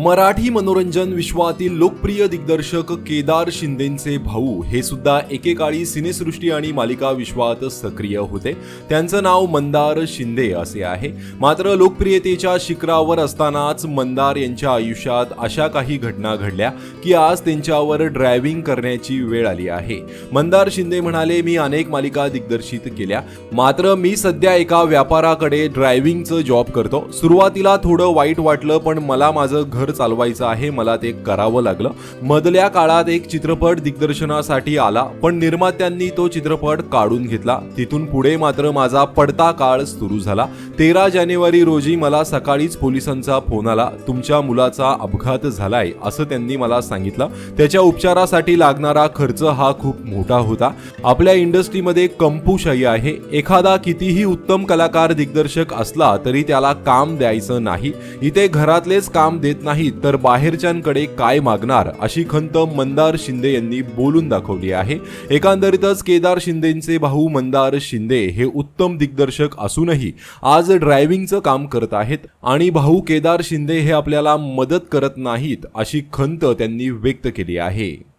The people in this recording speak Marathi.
मराठी मनोरंजन विश्वातील लोकप्रिय दिग्दर्शक केदार शिंदेंचे भाऊ हे सुद्धा एकेकाळी सिनेसृष्टी आणि मालिका विश्वात सक्रिय होते. त्यांचं नाव मंदार शिंदे असे आहे. मात्र लोकप्रियतेच्या शिखरावर असतानाच मंदार यांच्या आयुष्यात अशा काही घटना घडल्या की आज त्यांच्यावर ड्रायव्हिंग करण्याची वेळ आली आहे. मंदार शिंदे म्हणाले मी अनेक मालिका दिग्दर्शित केल्या. मात्र मी सध्या एका व्यापाराकडे ड्रायव्हिंगचं जॉब करतो. सुरुवातीला थोडं वाईट वाटलं पण मला माझं घर चालवायचं आहे मला ते करावं लागलं. मधल्या काळात एक चित्रपट दिग्दर्शनासाठी आला पण निर्मात्यांनी तो चित्रपट काढून घेतला. तिथून पुढे मात्र माझा पडता काळ सुरू झाला. तेरा जानेवारी रोजी मला सकाळीच पोलिसांचा फोन आला तुमच्या मुलाचा अपघात झालाय असं त्यांनी मला सांगितलं. त्याच्या उपचारासाठी लागणारा खर्च हा खूप मोठा होता. आपल्या इंडस्ट्रीमध्ये कंपूशाही आहे. एखादा कितीही उत्तम कलाकार दिग्दर्शक असला तरी त्याला काम द्यायचं नाही. इथे घरातलेच काम देत नाही नाहीत तर बाहेरच्यांकडे काय मागणार अशी खंत मंदार शिंदे यांनी बोलून दाखवली आहे. एकंदरीतच केदार शिंदेचे भाऊ मंदार शिंदे हे उत्तम दिग्दर्शक असूनही आज ड्रायव्हिंगचं काम करत आहेत आणि भाऊ केदार शिंदे हे आपल्याला मदत करत नाहीत अशी खंत त्यांनी व्यक्त केली आहे.